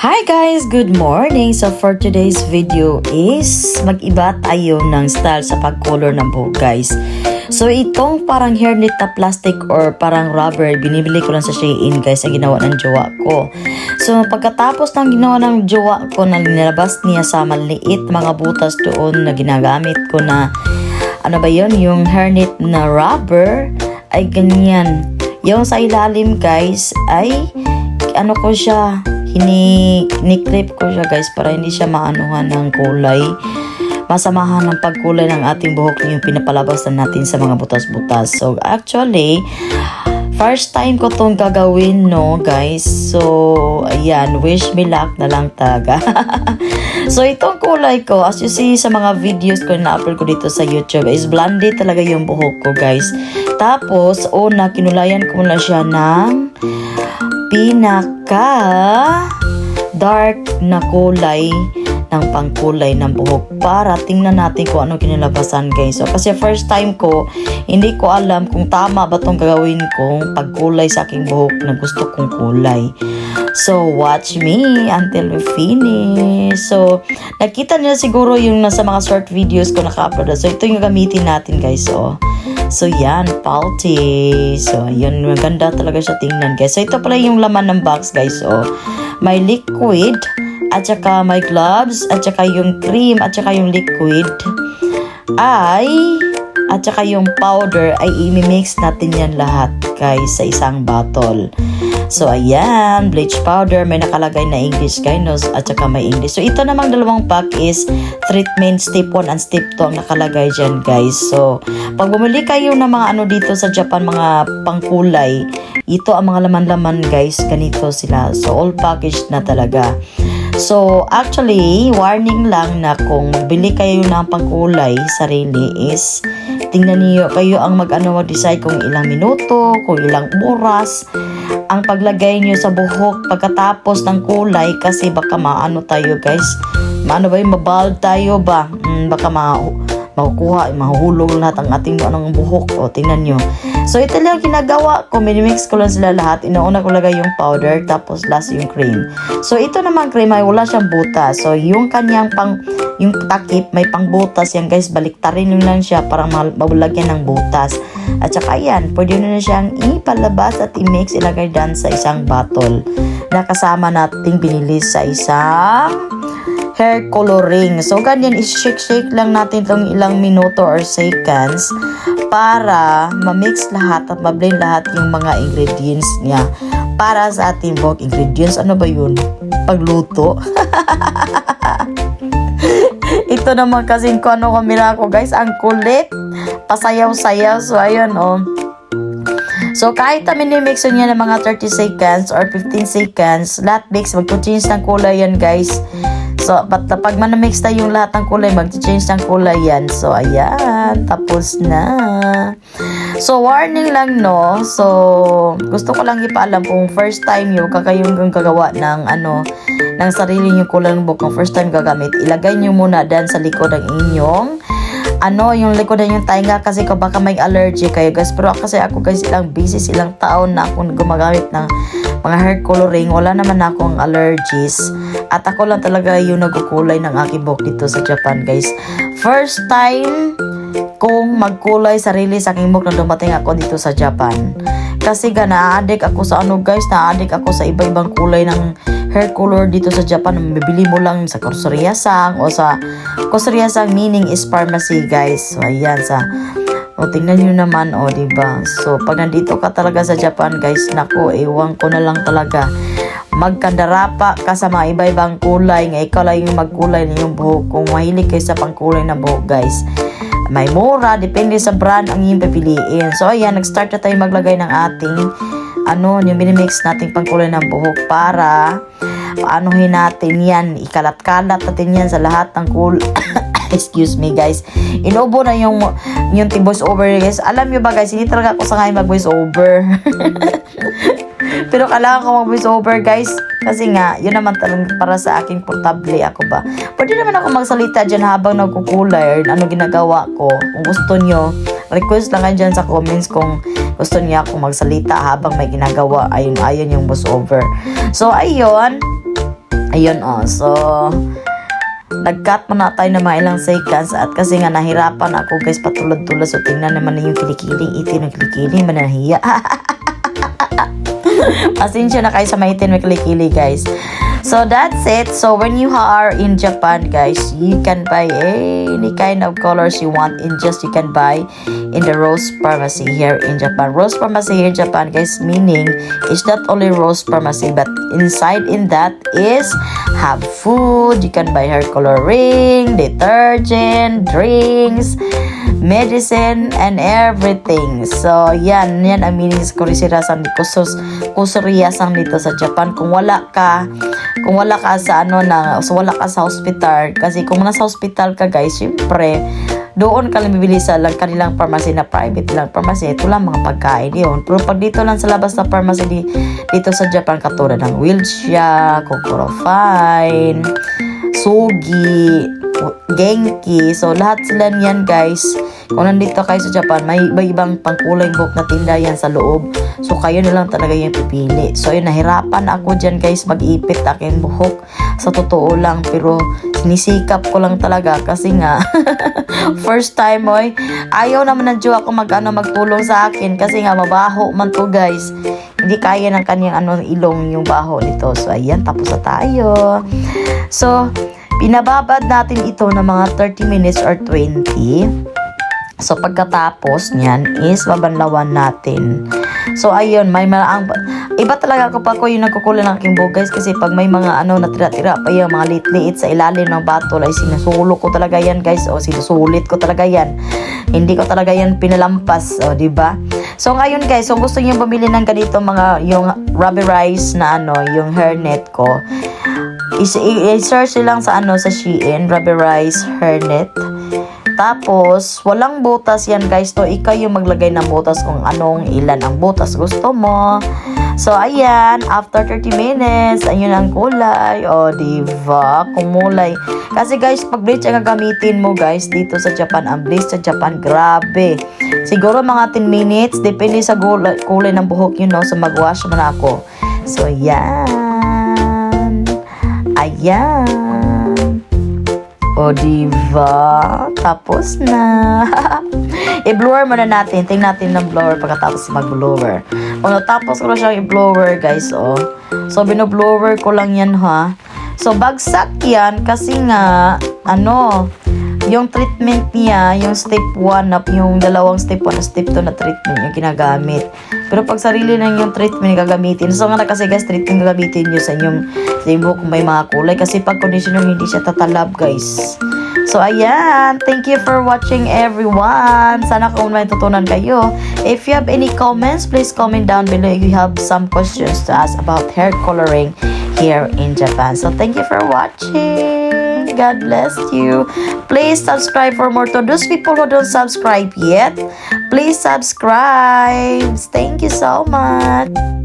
Hi guys! Good morning! So for today's video is mag-iba tayo ng style sa pag-color ng buhok guys. So itong parang hairnet na plastic or parang rubber, binibili ko lang sa Shein guys na ginawa ng jowa ko. So pagkatapos ng ginawa ng jowa ko na nilabas niya sa maliit mga butas doon na ginagamit ko na ano ba yon yung hairnet na rubber ay ganyan. Yung sa ilalim guys ay ano ko siya hini clip ko siya guys para hindi siya maanuhan ng kulay. Masamahan ng pagkulay ng ating buhok yung pinapalabasan natin sa mga butas-butas. So actually first time ko tong gagawin no guys. So ayan wish me luck na lang taga so itong kulay ko as you see sa mga videos ko na upload ko dito sa youtube is blondie talaga yung buhok ko guys. Tapos una kinulayan ko muna siya ng pinaka dark na kulay ng pangkulay ng buhok para tingnan natin kung ano kinalabasan guys. So kasi first time ko, hindi ko alam kung tama ba tong gagawin kong pagkulay sa aking buhok na gusto kong kulay. So watch me until we finish. So nakita niyo siguro yung nasa mga short videos ko naka-upload. So ito yung gamitin natin guys. So So, yan, palti. So, yun, maganda talaga siya tingnan, guys. So, ito pala yung laman ng box, guys. So, may liquid, at saka may gloves, at saka yung cream, at saka yung liquid, ay, at saka yung powder, ay imimix natin yan lahat, guys, sa isang bottle. So, ayan, bleach powder, may nakalagay na English, guys, at saka may English. So, ito namang dalawang pack is treatment step 1 and step 2 ang nakalagay dyan, guys. So, pag bumili kayo ng mga ano dito sa Japan, mga pangkulay, ito ang mga laman-laman, guys. Ganito sila. So, all packaged na talaga. So, actually, warning lang na kung magbili kayo ng pangkulay, sarili is, tingnan niyo kayo ang mag-ano mag-decide kung ilang minuto, kung ilang oras, ang paglagay nyo sa buhok pagkatapos ng kulay kasi baka maano tayo guys maano ba yung mabald tayo ba mm, baka ma makukuha mahuhulog lahat ang ating anong buhok. O tingnan nyo. So ito lang ginagawa ko. Minimix ko lang sila lahat. Inauna ko lagay yung powder tapos last yung cream. So ito naman cream ay wala siyang butas. So yung kanyang pang yung takip may pang butas yan guys. Baliktarin nyo lang siya para mabulagyan ng butas. At saka yan, pwede nyo na siyang ipalabas at i-mix, ilagay dyan sa isang bottle na kasama nating binili sa isang hair coloring. So, ganyan, is-shake-shake lang natin itong ilang minuto or seconds para ma-mix lahat at ma-blend lahat yung mga ingredients niya para sa ating buhok ingredients. Ano ba yun? Pagluto. Ito naman kasi kung ano kamera ko guys, ang kulit. Pasayaw-sayaw. So, ayun oh. So, kahit na minimix niya ng mga 30 seconds or 15 seconds, lahat mix, magpo-change ng kulay yan guys. So, but pag manamix na yung lahat ng kulay, mag-change ng kulay yan. So, ayan. Tapos na. So, warning lang, no? So, gusto ko lang ipaalam kung first time yung kakayong gagawa ng ano, ng sarili yung kulay ng buhok. Kung first time gagamit, ilagay nyo muna dan sa likod ng inyong ano, yung likod ng yung tainga kasi ko baka may allergy kayo guys. Pero kasi ako guys, ilang busy, ilang taon na akong gumagamit ng mga hair coloring. Wala naman akong allergies. At ako lang talaga yung nagkukulay ng aking buhok dito sa Japan guys. First time kung magkulay sarili sa aking buhok na dumating ako dito sa Japan. Kasi ga na-addict ako sa ano guys, na-addict ako sa iba-ibang kulay ng hair color dito sa Japan. Bibili mo lang sa Korsoriasang o sa Korsoriasang meaning is pharmacy guys. So ayan sa o tingnan niyo naman o di ba? So pag nandito ka talaga sa Japan guys, nako ewan ko na lang talaga magkandarapa ka sa mga iba-ibang kulay nga ikaw lang yung magkulay ng iyong buhok kung mahilig kayo sa pangkulay na buhok guys may mura, depende sa brand ang iyong pipiliin. So, ayan, nag-start na tayo maglagay ng ating ano, yung minimix nating pangkulay ng buhok para paanuhin natin yan, ikalat-kalat natin yan sa lahat ng cool excuse me guys. Inubo na yung yung voice over guys. Alam nyo ba guys hindi talaga ako sangayon mag voice over pero kailangan ko mag voice over guys. Kasi nga yun naman talagang para sa aking portable ako ba? Pwede naman ako magsalita dyan habang nagkukulay ano ginagawa ko. Kung gusto nyo request lang kayo dyan sa comments kung gusto niya ako magsalita habang may ginagawa. Ayun ayun yung voice over so ayun. Ayun oh, so nag-cut muna tayo ng mga ilang seconds at kasi nga nahirapan ako guys. Patulad-tulad. So tingnan naman na yung kilikiling itin ng kilikiling manahiya pasensya na kayo sa maitin ng kilikili guys. So that's it. So when you are in Japan guys you can buy any kind of colors you want in just you can buy in the Rose Pharmacy here in Japan. Rose Pharmacy here in Japan guys meaning it's not only Rose Pharmacy but inside in that is have food. You can buy hair coloring detergent drinks medicine and everything. So yan yan ang meaning sa kurisirasan kusos kusuriyasan dito sa Japan. Kung wala ka kung wala ka sa ano na so wala ka sa hospital kasi kung nasa hospital ka guys syempre doon ka lang bibili sa lang kanilang pharmacy na private lang pharmacy. Ito lang mga pagkain yun. Pero pag dito lang sa labas na pharmacy di, dito sa Japan katulad ng Wilshire, Kokoro Fine Sugi Genki. So lahat sila niyan guys. Kung nandito kayo sa Japan may iba ibang pangkulay buhok na tinda yan sa loob. So kayo na lang talaga yung pipili. So yun nahirapan ako dyan guys mag-ipit aking buhok. Sa totoo lang pero sinisikap ko lang talaga kasi nga first time oy ayaw naman ng Diyo ako mag ano magtulong sa akin kasi nga mabaho man to guys. Hindi kaya ng kanyang ano ilong yung baho nito. So ayan tapos na tayo. So pinababad natin ito ng mga 30 minutes or 20 So, pagkatapos niyan is babanlawan natin. So, ayun, may mga, ang, iba talaga kapag ko yung nagkukulan ng aking buhok, guys, kasi pag may mga ano, natira-tira pa yung mga liit-liit sa ilalim ng batol, ay sinusulo ko talaga yan, guys, o sinusulit ko talaga yan. Hindi ko talaga yan pinalampas, o, ba? So, ngayon, guys, kung gusto niyo bumili ng ganito, mga, yung rubberized na, ano, yung hairnet ko, i-search lang sa, ano, sa Shein, rubberized hairnet. Tapos, walang butas yan guys. To, ikaw yung maglagay ng butas kung anong ilan ang butas gusto mo. So, ayan. After 30 minutes, ayun ang kulay. O, diba? Kumulay. Kasi guys, pag bleach ang gagamitin mo guys, dito sa Japan, ang bleach sa Japan, grabe. Siguro mga 10 minutes, depende sa kulay, kulay ng buhok yun, no? So, mag-wash mo na ako. So, ayan. Ayan. O, diba? Tapos na. I-blower muna natin. Tingnan natin ng blower pagkatapos mag-blower. O, tapos ko na siyang i-blower, guys, o. So, binoblower ko lang yan, ha. So, bagsak yan kasi nga, ano, yung treatment niya, yung step 1 na, yung dalawang step 1 na step 2 na treatment yung ginagamit. Pero pag sarili na yung treatment gagamitin, so nga na kasi guys, treatment gagamitin nyo sa inyong, sa kung may mga kulay. Kasi pag conditioner, hindi siya tatalab, guys. So, ayan. Thank you for watching, everyone. Sana kung may tutunan kayo. If you have any comments, please comment down below if you have some questions to ask about hair coloring here in Japan. So, thank you for watching. God bless you. Please subscribe for more. To those people who don't subscribe yet, please subscribe. Thank you so much.